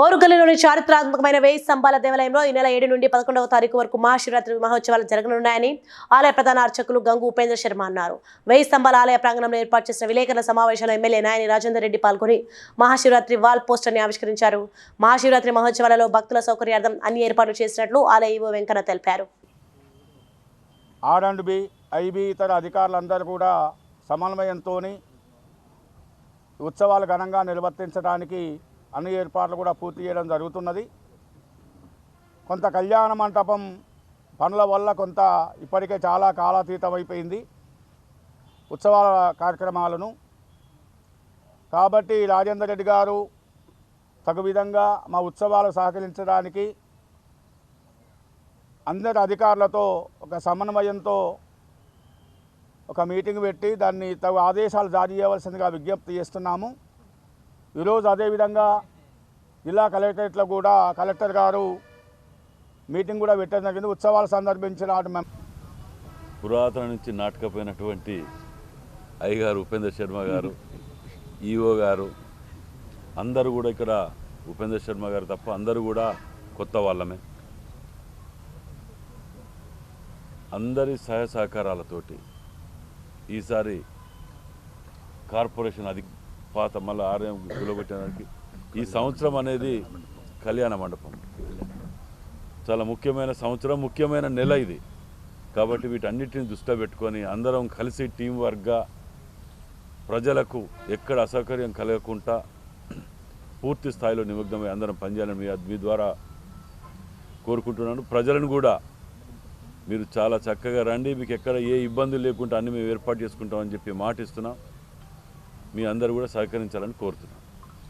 ఓరుగల్లులోని చారిత్రాత్మకమైన వేయి స్తంభాల దేవాలయంలో ఈ నెల ఏడు నుండి పదకొండవ తారీఖు వరకు మహాశివరాత్రి మహోత్సవాలు జరగనున్నాయని ఆలయ ప్రధాన అర్చకులు గంగు ఉపేంద్ర శర్మ అన్నారు. వేయి స్తంభాల ఆలయ ప్రాంగణంలో ఏర్పాటు చేసిన విలేకరుల సమావేశంలో ఎమ్మెల్యే నాయని రాజేందర్ రెడ్డి పాల్గొని మహాశివరాత్రి వాల్ పోస్టర్ని ఆవిష్కరించారు. మహాశివరాత్రి మహోత్సవాలలో భక్తుల సౌకర్యార్థం అన్ని ఏర్పాట్లు చేసినట్లు ఆలయ ఈవో వెంకన్న తెలిపారు. ఆర్ అండ్ బి ఐబి ఇతర అధికారులందరూ కూడా సమన్వయంతో ఉత్సవాలు ఘనంగా నిర్వర్తించడానికి అన్ని ఏర్పాట్లు కూడా పూర్తి చేయడం జరుగుతున్నది. కొంత కళ్యాణ మంటపం పనుల వల్ల కొంత ఇప్పటికే చాలా కాలాతీతమైపోయింది. అయిపోయింది ఉత్సవాల కార్యక్రమాలను. కాబట్టి రాజేందర్ రెడ్డి గారు తగు విధంగా మా ఉత్సవాలు సహకరించడానికి అందరి అధికారులతో ఒక సమన్వయంతో ఒక మీటింగ్ పెట్టి దాన్ని తగు ఆదేశాలు జారీ చేయవలసిందిగా విజ్ఞప్తి చేస్తున్నాము. ఈరోజు అదేవిధంగా జిల్లా కలెక్టరేట్లో కూడా కలెక్టర్ గారు మీటింగ్ కూడా పెట్టడం జరిగింది. ఉత్సవాలు సందర్భించిన మేము పురాతన నుంచి నాటకపోయినటువంటి అయ్యగారు ఉపేంద్ర శర్మ గారు ఈఓ గారు అందరూ కూడా ఇక్కడ ఉపేంద్ర శర్మ గారు తప్ప అందరూ కూడా కొత్త వాళ్ళమే. అందరి సహాయ సహకారాలతోటి ఈసారి కార్పొరేషన్ అది పాత మళ్ళీ ఆర్యం గులగొట్టడానికి ఈ సంవత్సరం అనేది కళ్యాణ మండపం. చాలా ముఖ్యమైన సంవత్సరం ముఖ్యమైన నెల ఇది. కాబట్టి వీటన్నిటిని దృష్టిలో పెట్టుకొని అందరం కలిసి టీం వర్క్గా ప్రజలకు ఎక్కడ అసౌకర్యం కలగకుండా పూర్తి స్థాయిలో నిమగ్నమై అందరం పనిచేయాలని మీ మీ ద్వారా కోరుకుంటున్నాను. ప్రజలను కూడా మీరు చాలా చక్కగా రండి. మీకు ఎక్కడ ఏ ఇబ్బందులు లేకుండా అన్ని మేము ఏర్పాటు చేసుకుంటామని చెప్పి మాట ఇస్తున్నాం మీ అందరూ కూడా సహకరించాలని కోరుతున్నాం.